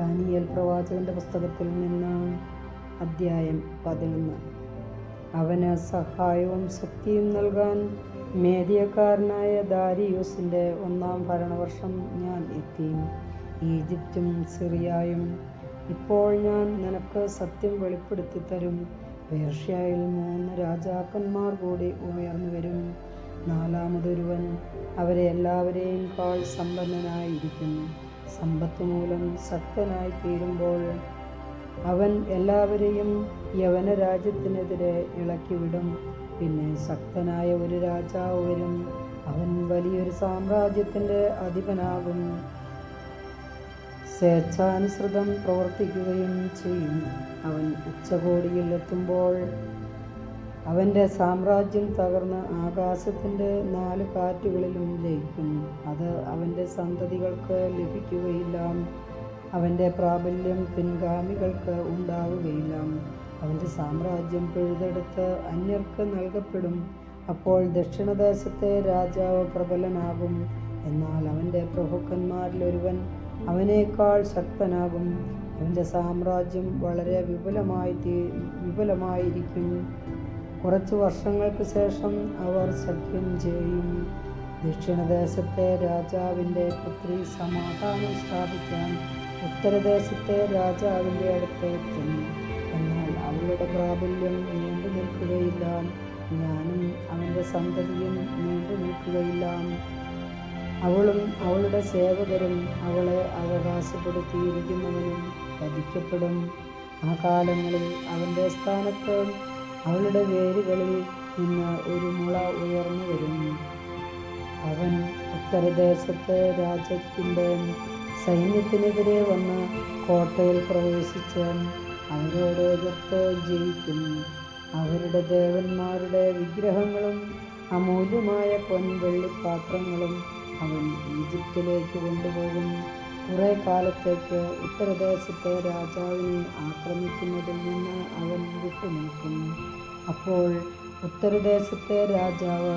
Daniel പ്രവാചകന്റെ പുസ്തകത്തിൽ നിന്നാണ് അദ്ധ്യായം പതിനൊന്ന്. അവന് സഹായവും ശക്തിയും നൽകാൻ മേദിയക്കാരനായ ദാരിയൂസിന്റെ ഒന്നാം ഭരണവർഷം ഞാൻ എത്തി. ഈജിപ്തും സിറിയായും ഇപ്പോൾ ഞാൻ നിനക്ക് സത്യം വെളിപ്പെടുത്തി തരും. പേർഷ്യയിൽ മൂന്ന് രാജാക്കന്മാർ കൂടി ഉയർന്നു വരും. നാലാമതൊരുവൻ അവരെ എല്ലാവരെയും കാൾ സമ്പന്നനായിരിക്കുന്നു സമ്പത്ത് മൂലം സക്തനായി തീരുമ്പോൾ അവൻ എല്ലാവരെയും യവന രാജ്യത്തിനെതിരെ ഇളക്കിവിടും. പിന്നെ ശക്തനായ ഒരു രാജാവ് വരും. അവൻ വലിയൊരു സാമ്രാജ്യത്തിന്റെ അധിപനാകും. സ്വേച്ഛാനുസൃതം പ്രവർത്തിക്കുകയും ചെയ്യും. അവൻ ഉച്ചകോടിയിൽ എത്തുമ്പോൾ അവന്റെ സാമ്രാജ്യം തകർന്ന് ആകാശത്തിന്റെ നാല് കാറ്റുകളിലും ലയിക്കുന്നു അത് അവന്റെ സന്തതികൾക്ക് ലഭിക്കുകയില്ല. അവന്റെ പ്രാബല്യം പിൻഗാമികൾക്ക് ഉണ്ടാവുകയില്ല. അവന്റെ സാമ്രാജ്യം പിഴുതെടുത്ത് അന്യർക്ക് നൽകപ്പെടും. അപ്പോൾ ദക്ഷിണദേശത്തെ രാജാവ് പ്രബലനാകും. എന്നാൽ അവന്റെ പ്രഭുക്കന്മാരിൽ ഒരുവൻ അവനേക്കാൾ ശക്തനാകും. അവന്റെ സാമ്രാജ്യം വളരെ വിപുലമായി വിപുലമായിരിക്കും. കുറച്ചു വർഷങ്ങൾക്ക് ശേഷം അവർ സഖ്യം ചെയ്യും ദക്ഷിണദേശത്തെ രാജാവിന്റെ പുത്രി സമാധാനം സ്ഥാപിക്കാൻ ഉത്തരദേശത്തെ രാജാവിന്റെ അടുത്ത് എത്തുന്നു എന്നാൽ അവളുടെ പ്രാബല്യം നീണ്ടു നിൽക്കുകയില്ല. ഞാനും അവന്റെ സന്തതിയും നീണ്ടു നിൽക്കുകയില്ല. അവളും അവളുടെ സേവകരും അവളെ അവകാശപ്പെടുത്തിയിരിക്കുന്നവനും വധിക്കപ്പെടും. ആ കാലങ്ങളിൽ അവന്റെ സ്ഥാനത്ത് അവളുടെ വേരുകളിൽ നിന്ന് ഒരു മുള ഉയർന്നു വരുന്നു. അവൻ ഉത്തരദേശത്ത് രാജ്യത്തിന്റെ സൈന്യത്തിനെതിരെ വന്ന് കോട്ടയിൽ പ്രവേശിച്ച് അവരോട് എതിർത്ത് ജയിക്കുന്നു അവരുടെ ദേവന്മാരുടെ വിഗ്രഹങ്ങളും അമൂല്യമായ പൊൻവെള്ളിപ്പാത്രങ്ങളും അവൻ ഈജിപ്തിലേക്ക് കൊണ്ടുപോകും കുറെ കാലത്തേക്ക് ഉത്തരദേശത്തെ രാജാവിനെ ആക്രമിക്കുന്നതിൽ നിന്ന് അവൻ വിട്ടുനിൽക്കും അപ്പോൾ ഉത്തരദേശത്തെ രാജാവ്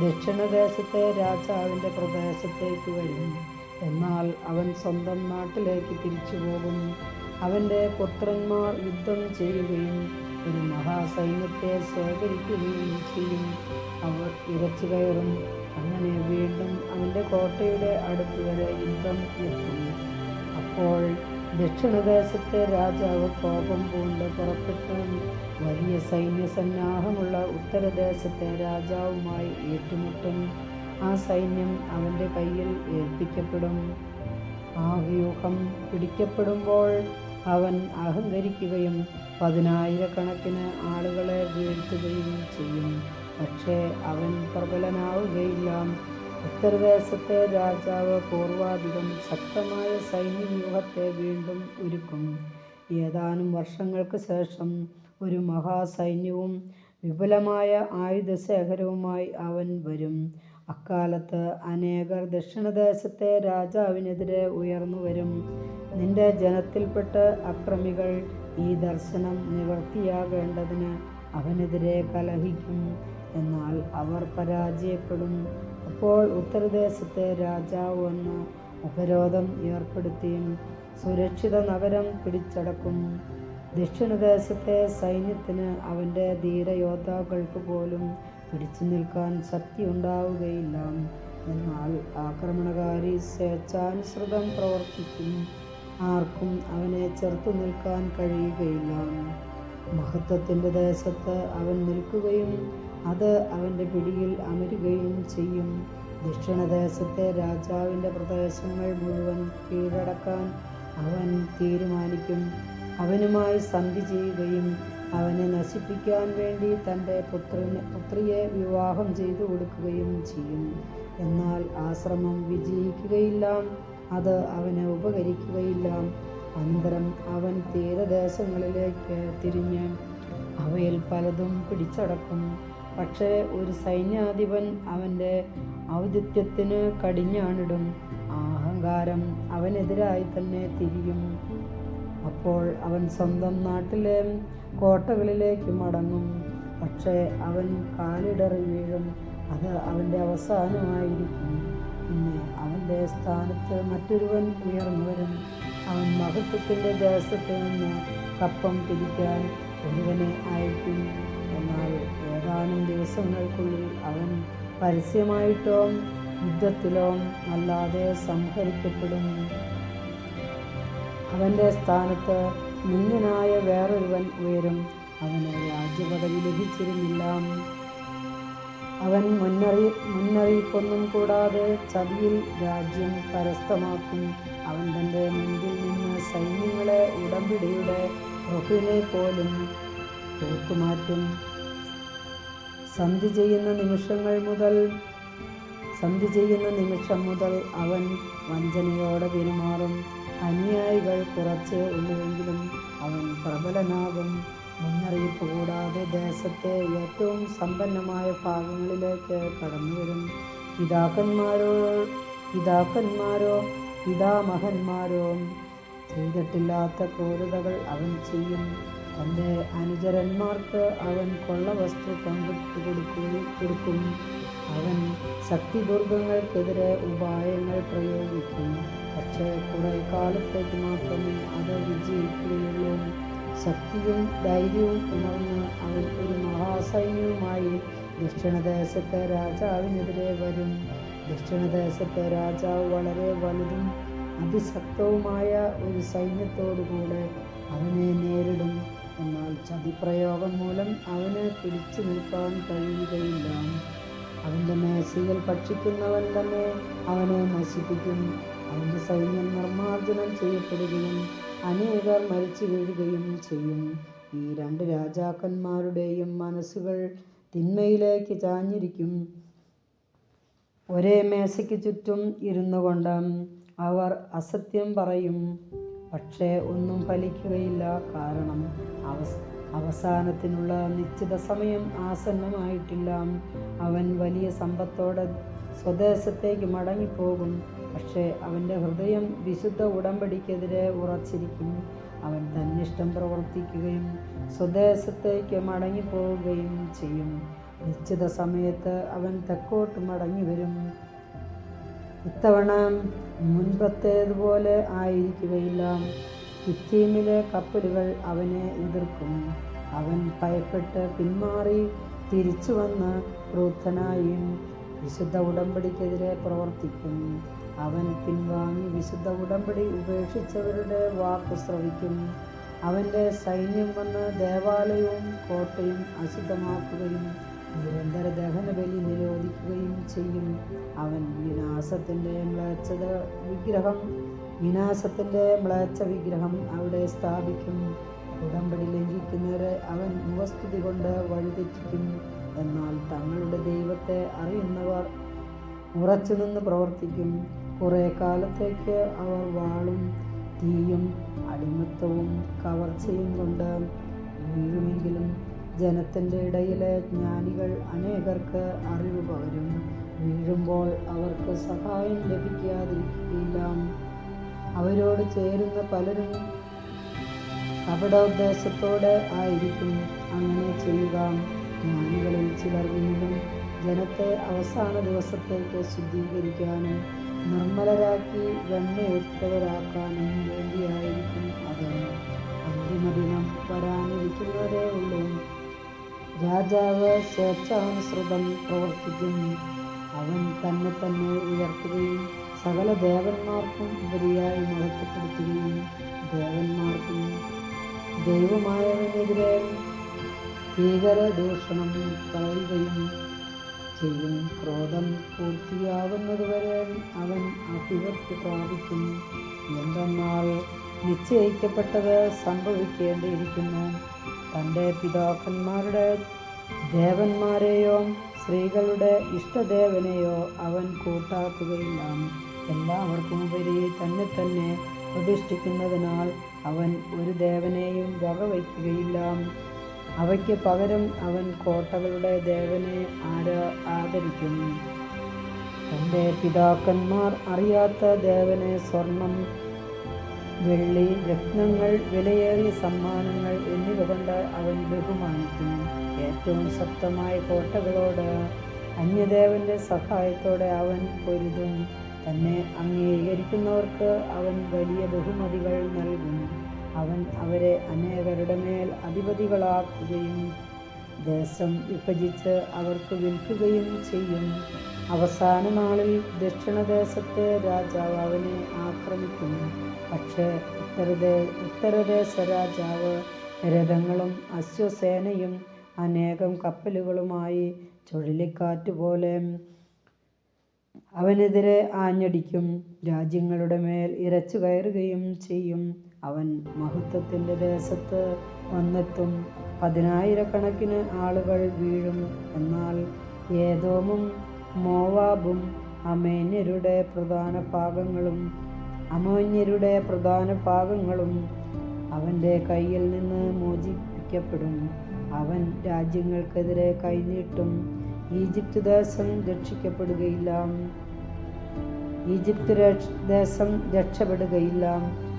ദക്ഷിണദേശത്തെ രാജാവിന്റെ പ്രദേശത്തേക്ക് വരും എന്നാൽ അവൻ സ്വന്തം നാട്ടിലേക്ക് തിരിച്ചു പോകും അവന്റെ പുത്രന്മാർ യുദ്ധം ചെയ്യുകയും ഒരു മഹാസൈന്യത്തെ ശേഖരിക്കുകയും ചെയ്യും. അവർ ഇരച്ചു കയറും അങ്ങനെ വീണ്ടും അവന്റെ കോട്ടയുടെ അടുത്ത് വരെ യുദ്ധം എത്തുന്നു അപ്പോൾ ദക്ഷിണദേശത്തെ രാജാവ് കോപം പൂണ്ട് പുറപ്പെട്ട്. വലിയ സൈന്യസന്നാഹമുള്ള ഉത്തരദേശത്തെ രാജാവുമായി ഏറ്റുമുട്ടും. ആ സൈന്യം അവന്റെ കയ്യിൽ ഏൽപ്പിക്കപ്പെടും. ആ വ്യൂഹം പിടിക്കപ്പെടുമ്പോൾ അവൻ അഹങ്കരിക്കുകയും പതിനായിരക്കണക്കിന് ആളുകളെ വീഴ്ത്തുകയും ചെയ്യും. പക്ഷേ അവൻ പ്രബലനാവുകയില്ല. ഉത്തരദേശത്തെ രാജാവ് പൂർവാധികം ശക്തമായ സൈന്യവ്യൂഹത്തെ വീണ്ടും ഒരുക്കും ഏതാനും വർഷങ്ങൾക്ക് ശേഷം ഒരു മഹാസൈന്യവും വിപുലമായ ആയുധശേഖരവുമായി അവൻ വരും. അക്കാലത്ത് അനേകർ ദക്ഷിണദേശത്തെ രാജാവിനെതിരെ ഉയർന്നു വരും. നിന്റെ ജനത്തിൽപ്പെട്ട അക്രമികൾ ഈ ദർശനം നിവർത്തിയാകേണ്ടതിന് അവനെതിരെ കലഹിക്കും. എന്നാൽ അവർ പരാജയപ്പെടും. അപ്പോൾ ഉത്തരദേശത്തെ രാജാവ് വന്ന് ഉപരോധം ഏർപ്പെടുത്തിയും സുരക്ഷിത നഗരം പിടിച്ചടക്കും. ദക്ഷിണദേശത്തെ സൈന്യത്തിന് അവന്റെ ധീരയോദ്ധാക്കൾക്ക് പോലും പിടിച്ചു നിൽക്കാൻ ശക്തി ഉണ്ടാവുകയില്ല എന്നാൽ ആക്രമണകാരി സ്വേച്ഛാനുസൃതം പ്രവർത്തിക്കും. ആർക്കും അവനെ ചെറുത്തു നിൽക്കാൻ കഴിയുകയില്ല. മഹത്വത്തിന്റെ ദേശത്ത് അവൻ നിൽക്കുകയും അത് അവന്റെ പിടിയിൽ അമരുകയും ചെയ്യും. ദക്ഷിണദേശത്തെ രാജാവിന്റെ പ്രദേശങ്ങൾ മുഴുവൻ കീഴടക്കാൻ അവൻ തീരുമാനിക്കും. അവനുമായി സന്ധി ചെയ്യുകയും അവനെ നശിപ്പിക്കാൻ വേണ്ടി തന്റെ പുത്രനെ പുത്രിയെ വിവാഹം ചെയ്തു കൊടുക്കുകയും ചെയ്യും. എന്നാൽ ആശ്രമം ശ്രമം വിജയിക്കുകയില്ല. അത് അവനെ ഉപകരിക്കുകയില്ല. അനന്തരം അവൻ തീരദേശങ്ങളിലേക്ക് തിരിഞ്ഞ് അവയിൽ പലതും പിടിച്ചടക്കും. പക്ഷേ ഒരു സൈന്യാധിപൻ അവന്റെ ഔദിത്യത്തിന് കടിഞ്ഞാണിടും. അഹങ്കാരം അവനെതിരായി തന്നെ തിരിയും. അപ്പോൾ അവൻ സ്വന്തം നാട്ടിലെ കോട്ടകളിലേക്ക് മടങ്ങും. പക്ഷേ അവൻ കാലിടറി വീഴും. അത് അവന്റെ അവസാനമായിരിക്കും. പിന്നെ അവന്റെ സ്ഥാനത്ത് മറ്റൊരുവൻ ഉയർന്നു വരും. അവൻ മഹത്വത്തിന്റെ ദേശത്ത് നിന്ന് കപ്പം പിരിക്കാൻ ഒരുവനെ അയക്കും. ദിവസങ്ങൾക്കുള്ളിൽ അവൻ പരസ്യമായിട്ടോ യുദ്ധത്തിലോ അല്ലാതെ സംഹരിക്കപ്പെടും. അവന്റെ സ്ഥാനത്ത് നിന്ദനായ വേറൊരുവൻ ഉയരും. അവന് രാജ്യപദവി ലഭിച്ചിരുന്നില്ല. അവൻ മുന്നറി മുന്നറിയിപ്പൊന്നും കൂടാതെ ചതിയിൽ രാജ്യം കരസ്ഥമാക്കും. അവൻ തന്റെ മുൻപിൽ നിന്ന് സൈന്യങ്ങളെ ഉടമ്പിടിയുടെ പ്രഭുവിനെ പോലും തൂത്തുമാറ്റും സന്ധി ചെയ്യുന്ന നിമിഷങ്ങൾ മുതൽ സന്ധി ചെയ്യുന്ന നിമിഷം മുതൽ അവൻ വഞ്ചനയോടെ പെരുമാറും. അനുയായികൾ കുറച്ചേ ഉള്ളുവെങ്കിലും അവൻ പ്രബലനാകും. മുന്നറിയിപ്പ് കൂടാതെ ദേശത്തെ ഏറ്റവും സമ്പന്നമായ ഭാഗങ്ങളിലേക്ക് കടന്നുവരും. പിതാക്കന്മാരോ പിതാക്കന്മാരോ പിതാമഹന്മാരോ ചെയ്തിട്ടില്ലാത്ത ക്രൂരതകൾ അവൻ ചെയ്യും. തന്റെ അനുചരന്മാർക്ക് അവൻ കൊള്ള വസ്തു പങ്കിട്ട് കൊടുക്കുകയും കൊടുക്കും അവൻ ശക്തിദുർഗങ്ങൾക്കെതിരെ ഉപായങ്ങൾ പ്രയോഗിക്കും പക്ഷേ കുറെ കാലത്തേക്ക് മാത്രമേ അത് വിജയിക്കുകയുള്ളൂ. ശക്തിയും ധൈര്യവും ഉണർന്ന് അവൻ ഒരു മഹാസൈന്യവുമായി ദക്ഷിണദേശത്തെ രാജാവിനെതിരെ വരും. ദക്ഷിണദേശത്തെ രാജാവ് വളരെ വലുതും അതിശക്തവുമായ ഒരു സൈന്യത്തോടുകൂടെ അവനെ നേരിടും. എന്നാൽ ചതിപ്രയോഗം മൂലം അവന് പിടിച്ചു നിൽക്കാൻ കഴിയുകയില്ല. അവന്റെ മേശയിൽ ഭക്ഷിക്കുന്നവൻ തന്നെ അവനെ നശിപ്പിക്കും. അവന്റെ സൈന്യം നിർമ്മാർജനം ചെയ്യപ്പെടുകയും അനേകർ മരിച്ചു വീഴുകയും ചെയ്യും. ഈ രണ്ട് രാജാക്കന്മാരുടെയും മനസ്സുകൾ തിന്മയിലേക്ക് ചാഞ്ഞിരിക്കും. ഒരേ മേശയ്ക്ക് ചുറ്റും ഇരുന്നു കൊണ്ട് അവർ അസത്യം പറയും. പക്ഷേ ഒന്നും ഫലിക്കുകയില്ല. കാരണം അവസ് അവസാനത്തിനുള്ള നിശ്ചിത സമയം ആസന്നമായിട്ടില്ല. അവൻ വലിയ സമ്പത്തോടെ സ്വദേശത്തേക്ക് മടങ്ങിപ്പോകും. പക്ഷേ അവന്റെ ഹൃദയം വിശുദ്ധ ഉടമ്പടിക്കെതിരെ ഉറച്ചിരിക്കും. അവൻ തന്നിഷ്ടം പ്രവർത്തിക്കുകയും സ്വദേശത്തേക്ക് മടങ്ങിപ്പോവുകയും ചെയ്യും. നിശ്ചിത സമയത്ത് അവൻ തെക്കോട്ട് മടങ്ങി വരും ഇത്തവണ മുൻപത്തേതുപോലെ ആയിരിക്കുകയില്ല. കിത്തീമിലെ കപ്പലുകൾ അവനെ എതിർക്കും. അവൻ ഭയപ്പെട്ട് പിന്മാറി തിരിച്ചു വന്ന് ക്രൂദ്ധനായും വിശുദ്ധ ഉടമ്പടിക്കെതിരെ പ്രവർത്തിക്കും. അവൻ പിൻവാങ്ങി വിശുദ്ധ ഉടമ്പടി ഉപേക്ഷിച്ചവരുടെ വാക്ക് ശ്രവിക്കും. അവന്റെ സൈന്യം വന്ന് ദേവാലയവും കോട്ടയും അശുദ്ധമാക്കുകയും നിരന്തര ദഹനബലി നിരോധിക്കുകയും ചെയ്യും. അവൻ വിനാശത്തിന്റെ മ്ലേച്ഛത വിഗ്രഹം വിനാശത്തിന്റെ മ്ലേച്ഛ വിഗ്രഹം അവിടെ സ്ഥാപിക്കും. ഉടമ്പടി ലംഘിക്കുന്നവരെ അവൻ മുഖസ്തുതി കൊണ്ട് വഴിതെറ്റിക്കും. എന്നാൽ തങ്ങളുടെ ദൈവത്തെ അറിയുന്നവർ ഉറച്ചു നിന്ന് പ്രവർത്തിക്കും. കുറേ കാലത്തേക്ക് അവർ വാളും തീയും അടിമത്തവും കവർച്ചയും കൊണ്ട് വീഴുമെങ്കിലും ജനത്തിന്റെ ഇടയിലെ ജ്ഞാനികൾ അനേകർക്ക് അറിവ് പകരും. വീഴുമ്പോൾ അവർക്ക് സഹായം ലഭിക്കാതിരിക്കുകയില്ല. അവരോട് ചേരുന്ന പലരും കപടോദ്ദേശത്തോടെ ആയിരിക്കും. അങ്ങനെ ചെയ്യുക. ജ്ഞാനികളിൽ ചിലർ വീണ്ടും ജനത്തെ അവസാന ദിവസത്തേക്ക് ശുദ്ധീകരിക്കാനും നിർമ്മലരാക്കി വെണ്ണയൊട്ടവരാക്കാനും വേണ്ടിയായിരിക്കും രാജാവ് സ്വേച്ഛാനുസൃതം പ്രവർത്തിക്കും. അവൻ തന്നെ തന്നെ ഉയർത്തുകയും സകല ദേവന്മാർക്കും ഉപരിയായി മഹത്വപ്പെടുത്തുകയും ദേവന്മാർക്കും ദൈവമായവനെതിരെ ഭീകര ദൂഷണം കളയുകയും ചെയ്യും. ക്രോധം പൂർത്തിയാവുന്നതുവരെ അവൻ അഭിവൃദ്ധി പ്രാപിക്കും. എന്തെന്നാൽ നിശ്ചയിക്കപ്പെട്ടത് സംഭവിക്കേണ്ടിയിരിക്കുന്നു. തന്റെ പിതാക്കന്മാരുടെ ദേവന്മാരെയോ സ്ത്രീകളുടെ ഇഷ്ടദേവനെയോ അവൻ കൂട്ടാക്കുകയില്ല. എല്ലാവർക്കും ഉപരി തന്നെ തന്നെ പ്രതിഷ്ഠിക്കുന്നതിനാൽ അവൻ ഒരു ദേവനെയും വകവയ്ക്കുകയില്ല. അവയ്ക്ക് പകരം അവൻ കോട്ടകളുടെ ദേവനെ ആരാ ആദരിക്കും? തന്റെ പിതാക്കന്മാർ അറിയാത്ത ദേവനെ സ്വർണം വെള്ളി രത്നങ്ങൾ വിലയേറിയ സമ്മാനങ്ങൾ എന്നിവ കൊണ്ട് അവൻ ബഹുമാനിക്കും. ഏറ്റവും ശക്തമായ കോട്ടകളോട് അന്യദേവന്റെ സഹായത്തോടെ അവൻ പൊരുതും. തന്നെ അംഗീകരിക്കുന്നവർക്ക് അവൻ വലിയ ബഹുമതികൾ നൽകും. അവൻ അവരെ അനേകരുടെ മേൽ അധിപതികളാക്കുകയും ദേശം വിഭജിച്ച് അവർക്ക് വിൽക്കുകയും ചെയ്യും. അവസാന നാളിൽ ദക്ഷിണദേശത്തെ രാജാവ് അവനെ ആക്രമിക്കും. പക്ഷേ ഉത്തരദേ ഉത്തരദേശ രാജാവ് രഥങ്ങളും അശ്വസേനയും അനേകം കപ്പലുകളുമായി ചുഴലിക്കാറ്റ് പോലെ അവനെതിരെ ആഞ്ഞടിക്കും. രാജ്യങ്ങളുടെ മേൽ ഇരച്ചു കയറുകയും ചെയ്യും. അവൻ മഹത്വത്തിന്റെ ദേശത്ത് വന്നെത്തും. പതിനായിരക്കണക്കിന് ആളുകൾ വീഴും. എന്നാൽ ഏതോമും മോവാബും അമേന്യരുടെ പ്രധാന ഭാഗങ്ങളും അമോന്യരുടെ പ്രധാന ഭാഗങ്ങളും അവന്റെ കയ്യിൽ നിന്ന് മോചിപ്പിക്കപ്പെടും. അവൻ രാജ്യങ്ങൾക്കെതിരെ കൈനീട്ടും ഈജിപ്ത് ദേശം രക്ഷിക്കപ്പെടുകയില്ല. ഈജിപ്ത് ദേശം രക്ഷപ്പെടുകയില്ല.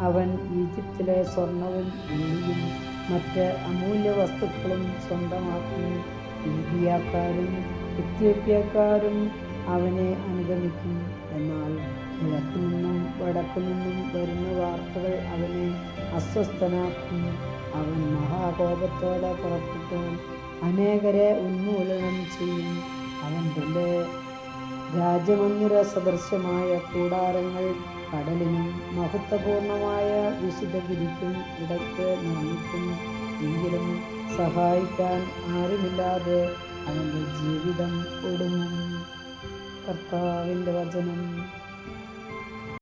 അവൻ ഈജിപ്തിലെ സ്വർണവും വെള്ളിയും മറ്റ് അമൂല്യ വസ്തുക്കളും സ്വന്തമാക്കും. ഇന്ത്യക്കാരും എത്യോപ്യക്കാരും അവനെ അനുഗമിക്കും. എന്നാൽ കിഴക്കു നിന്നും വടക്കു നിന്നും വരുന്ന വാർത്തകൾ അവനെ അസ്വസ്ഥനാക്കും. അവൻ മഹാകോപത്തോടെ പുറപ്പെട്ടു അനേകരെ ഉന്മൂലനം ചെയ്യും. അവൻ തന്റെ രാജമന്ദിര സദൃശ്യമായ കൂടാരങ്ങൾ കടലിനും മഹത്വപൂർണമായ വിശുദ്ധഗിരിക്കും ഇടയ്ക്ക് നിർമ്മിക്കും. എങ്കിലും സഹായിക്കാൻ ആരുമില്ലാതെ അവന്റെ ജീവിതം ഒടുങ്ങും. കർത്താവിന്റെ വചനം.